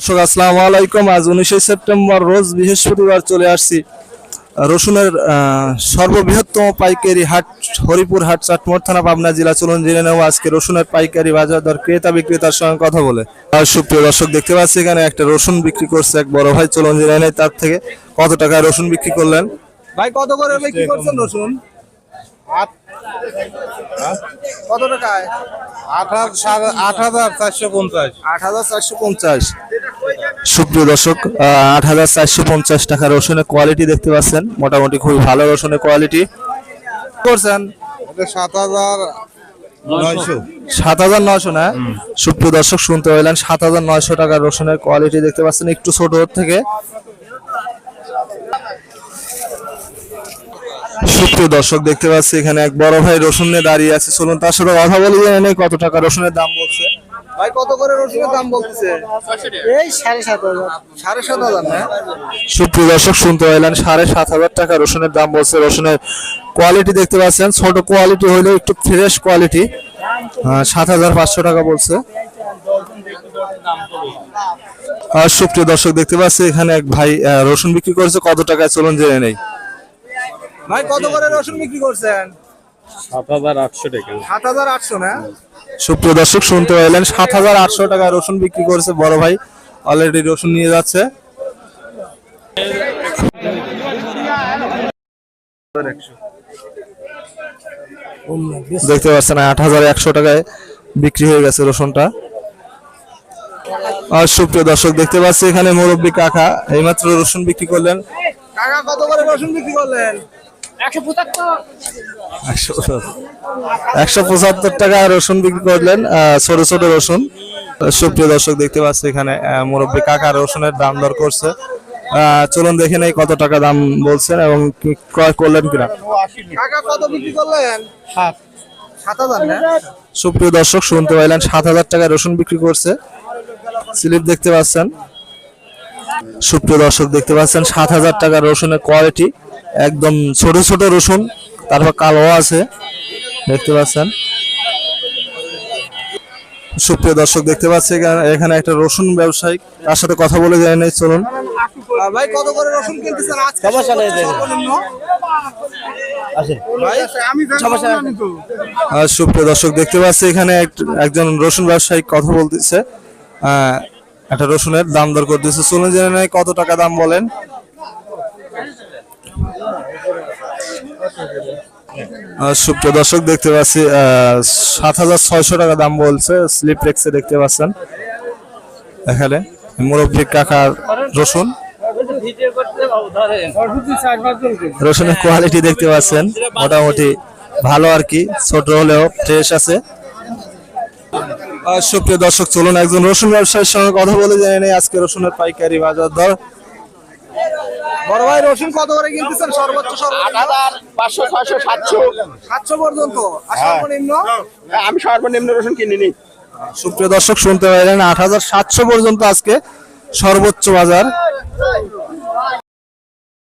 দর্শক আসসালামু আলাইকুম। আজ উনিশে সেপ্টেম্বর রোজ বৃহস্পতিবার চলে আসছি রসুনের সর্ববৃহত্তম পাইকারি হাট হরিপুর হাট চাটমোড় থানা পাবনা জেলা। চলুন জেনে নেব আজকে রসুনের পাইকারি বাজার দর ক্রেতা বিক্রেতার সঙ্গে কথা বলে। আর সুপ্রিয় দর্শক দেখতে পাচ্ছি এখানে একটা রসুন বিক্রি করছে এক বড় ভাই। চলুন জেনে নেই তার থেকে কত টাকায় রসুন বিক্রি করলেন। ভাই কত করে বিক্রি করছেন রসুন? কত টাকায়? আট হাজার আট হাজার চারশো পঞ্চাশ। আট হাজার চারশো পঞ্চাশ। সুপ্রিয় দর্শক আট হাজার চারশো পঞ্চাশ টাকা রসুনের কোয়ালিটি দেখতে পাচ্ছেন। মোটামুটি খুবই ভালো রসুনের কোয়ালিটি করছেন? সাত হাজার সাত হাজার নয়শো না? সুপ্রিয় দর্শক শুনতে পাইলেন সাত হাজার নয়শো টাকার রসুনের কোয়ালিটি দেখতে পাচ্ছেন একটু ছোট থেকে। সুপ্রিয় দর্শক দেখতে পাচ্ছি এখানে এক বড় ভাই রসুন নিয়ে দাঁড়িয়ে আছে। চলুন তার সাথে কথা বলি জেনে কত টাকা রসুনের দাম বলছে। ভাই কত করে রসুনের দাম বলতেছে? এই সাড়ে সাত হাজার। সাড়ে সাত হাজার না? সুপ্রিয় দর্শক শুনতে পাইলেন সাড়ে সাত হাজার টাকা রসুনের দাম বলছে। রসুনের কোয়ালিটি দেখতে পাচ্ছেন। ছোট কোয়ালিটি হলেও একটু ফ্রেশ কোয়ালিটি সাত হাজার পাঁচশো টাকা বলছে। আর সুপ্রিয় দর্শক দেখতে পাচ্ছি এখানে এক ভাই রসুন বিক্রি করেছে। কত টাকায় চলুন জেনে নেই। ভাই কত করে রসুন বিক্রি করছেন? সাত হাজার আটশো টাকা। সাত হাজার আটশো না? সুপ্রিয় দর্শক, শুনতে পাইলেন সাত হাজার আটশো টাকা রসুন বিক্রি করেছে বড় ভাই। অলরেডি রসুন নিয়ে যাচ্ছে। দেখতে পাচ্ছেন, আট হাজার একশো টাকায় বিক্রি হয়ে গেছে রসুনটা। আর সুপ্রিয় দর্শক, দেখতে পাচ্ছি এখানে মুরব্বী কাকা, এইমাত্র রসুন বিক্রি করলেন। কাকা কত করে রসুন বিক্রি করলেন? একশো পঁচাত্তর। একশো একশো পঁচাত্তর টাকা রসুন বিক্রি করলেন ছোট ছোট রসুন। সুপ্রিয় দর্শক দেখতে পাচ্ছি এখানে মুরব্বী কাকা রসুনের দাম দর করছে। চলুন দেখে নেই কত টাকা দাম বলছেন এবং ক্রয় করলেন কিনা। সুপ্রিয় দর্শক শুনতে পাইলেন সাত হাজার টাকায় রসুন বিক্রি করছে। স্লিপ দেখতে পাচ্ছেন। সুপ্রিয় দর্শক দেখতে পাচ্ছেন সাত হাজার টাকার রসুনের কোয়ালিটি একদম ছোট ছোট রসুন তারপর কালো আছে দেখতে পাচ্ছেন। সুপ্রিয় দর্শক দেখতে পাচ্ছি এখানে- একটা রসুন ব্যবসায়ী তার সাথে কথা বলে যায় নাই চলুন। ভাই কত করে রসুন কিনতেছেন আজকে? সমস্যা নেই, দেখুন। সর্বনিম্ন? আমি সমস্যা নেই। আর সুপ্রিয় দর্শক দেখতে পাচ্ছি এখানে এক- একজন রসুন ব্যবসায়ী কথা বলতেছে। একটা রসুনের দাম দর করতেছে চলুন জেনে নেই কত টাকা দাম বলেন। সুপ্রিয় দর্শক, দেখতে পাচ্ছি সাত হাজার ছয়শো টাকা দাম বলছে স্লিপলেক্সে দেখতে পাচ্ছেন। এখানে মুরব্বী কাকার রসুন। রসুনের কোয়ালিটি দেখতে পাচ্ছেন, মোটামুটি ভালো আর কি, ছোট হলেও ফ্রেশ আছে। সুপ্রিয় দর্শক, চলুন একজন রসুন ব্যবসায়ীর সঙ্গে কথা বলে জেনে নেই, আজকে রসুনের পাইকারি বাজার দর। বড় ভাই রসুন কত করে কিনতেছেন? সর্বোচ্চ আট হাজার পাঁচশো ছয়শো সাতশো। সাতশো পর্যন্ত। আর সর্বনিম্ন? আমি সর্বনিম্ন রসুন কিনিনি। সুপ্রিয় দর্শক শুনতে পাইলেন আট হাজার সাতশো পর্যন্ত আজকে সর্বোচ্চ বাজার।